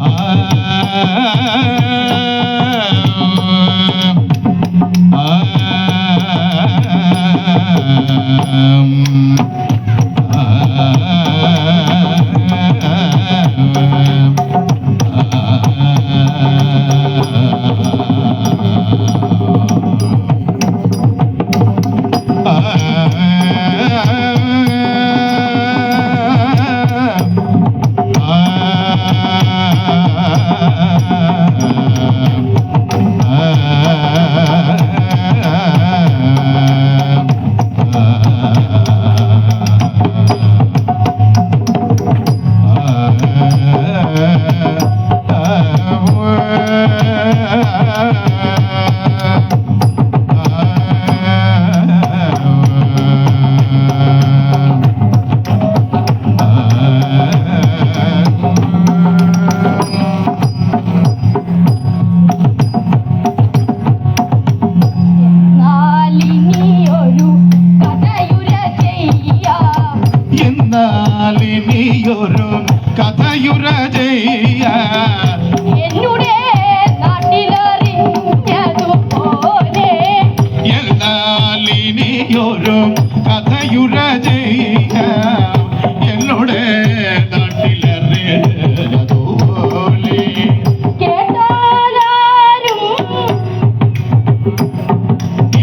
Ah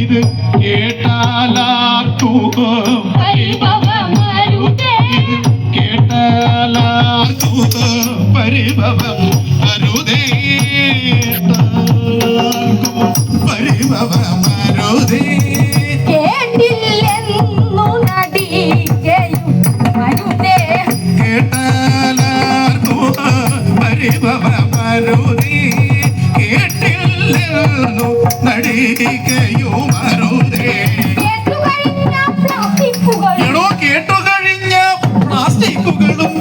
ഇത് കേട്ടാലാർക്കും ഇത് കേട്ടാലാർക്കും പരിഭവം അരുതേ പരിഭവം അരുതേ ശ്രദ്ധിക്കുകയുമരുതേ കേട്ടു കഴിഞ്ഞ പ്ലാസ്റ്റിക്കുകളും.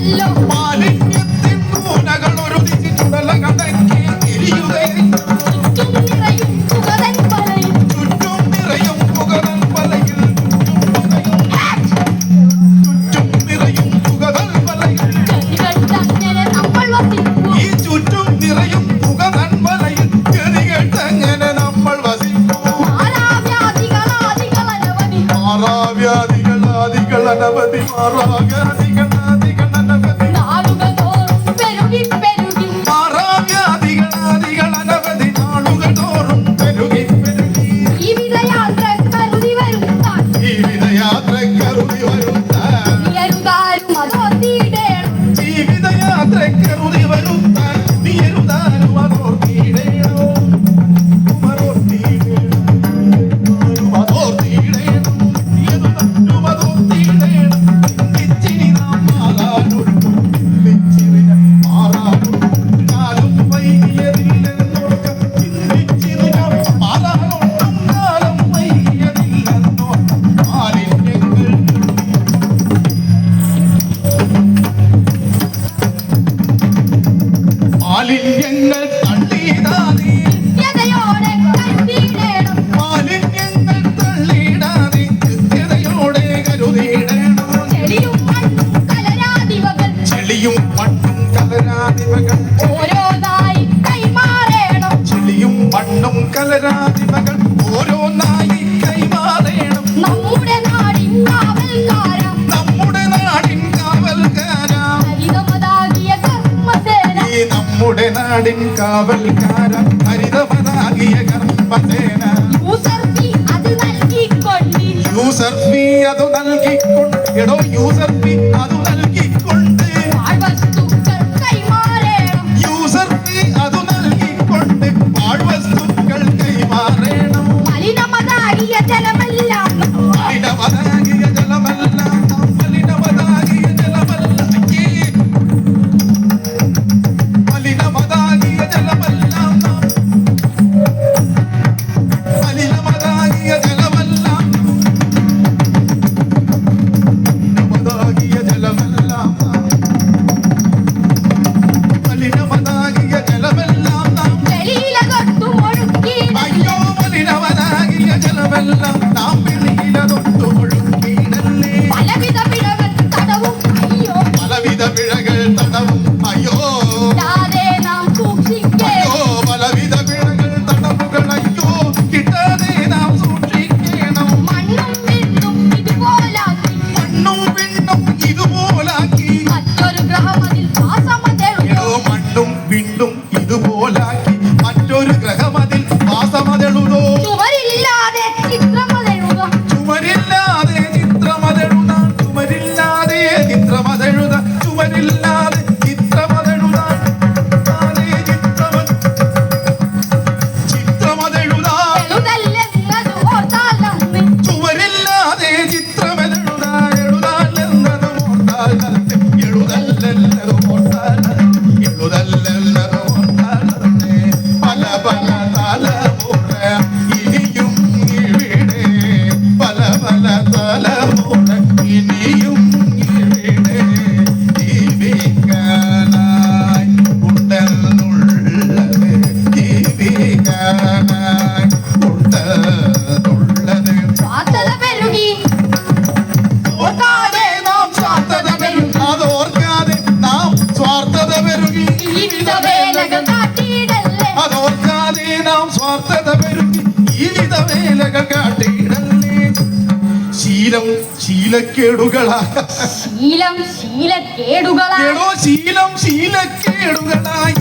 hello. നാടിൻ കാവൽക്കാരൻ ഹരിതപതാകിയ കർമ്മസേന. യൂസർ ഫീ അത് നൽകിക്കൊണ്ട് എടോ യൂസർ ഫീ ശീലക്കേടുകളാ. ശീലം ശീലക്കേടുകളാ. ശീലം ശീലക്കേടുകളായി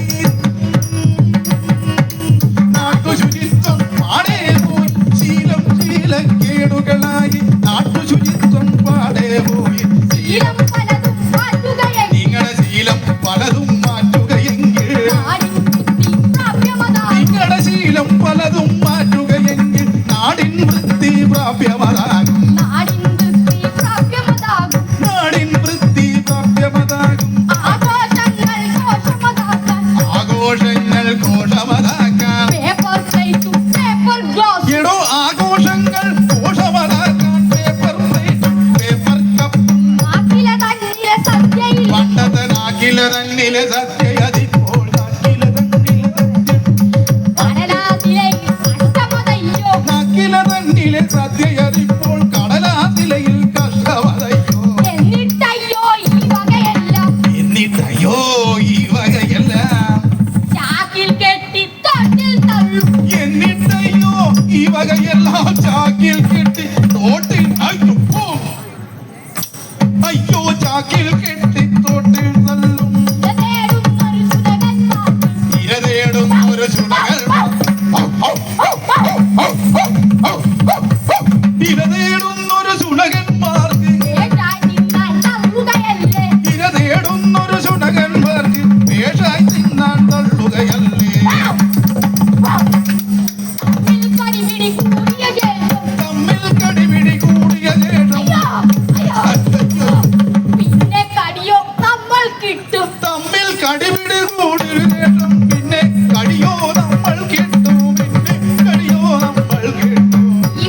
Yes, I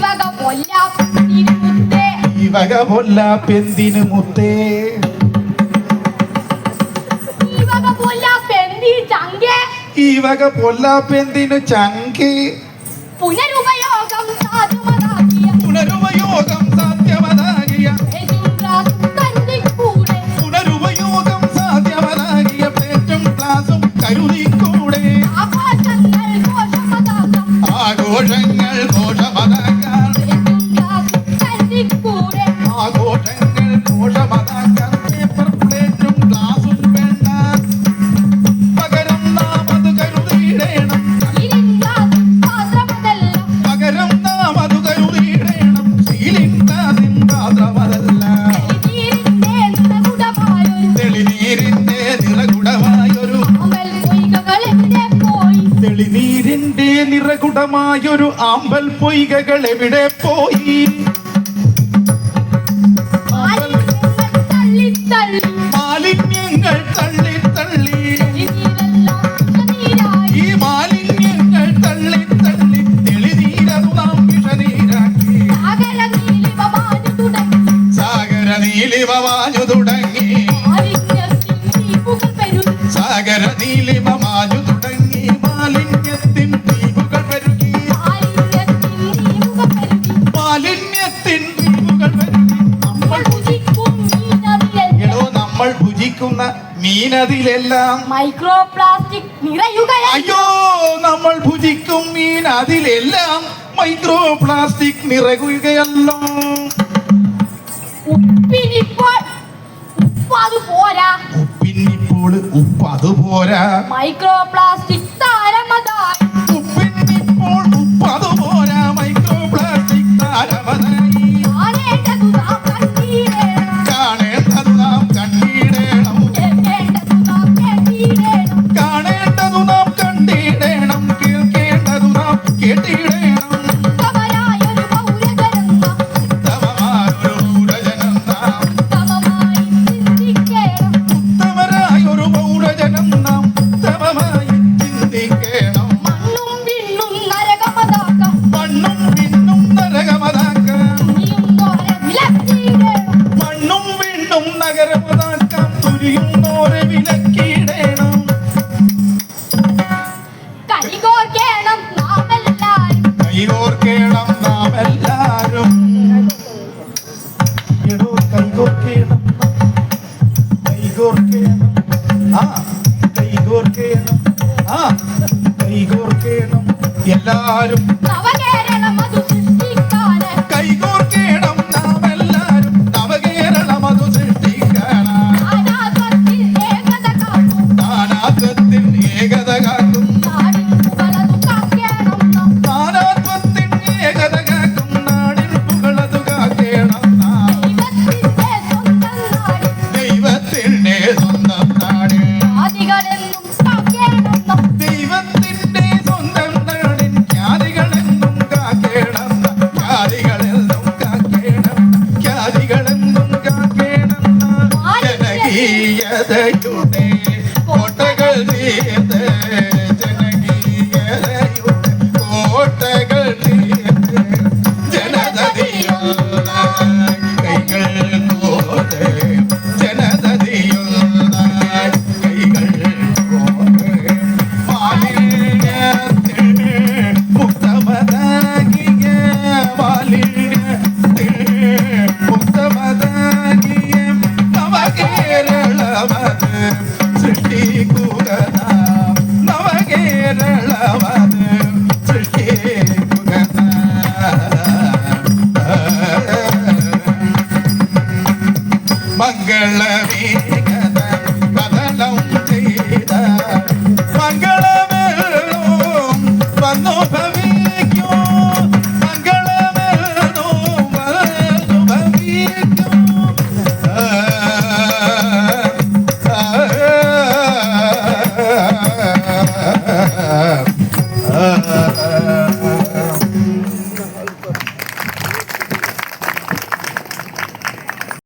വകപൊല്ല ഈ വക പൊല്ലാപ്പെന്തിനു ചങ്കി. പുനരു Hoje, hein? പൊയ്കകളെ വിടെ പോയി മാലിന്യങ്ങൾ തള്ളി വഹിക്കുന്ന മീനതിലെല്ലാം. മൈക്രോ പ്ലാസ്റ്റിക് നിറയുക അയ്യോ നമ്മൾ ഭുജിക്കും മീൻ അതിലെല്ലാം മൈക്രോ പ്ലാസ്റ്റിക് നിറയുകയല്ലോ. ഉപ്പിനിപ്പോൾ ഉപ്പ് അതുപോരാ ഉപ്പിനിപ്പോൾ ഉപ്പ് അതുപോരാ മൈക്രോ പ്ലാസ്റ്റിക് താരമതായി மங்கள வேகத பதனம் செய்த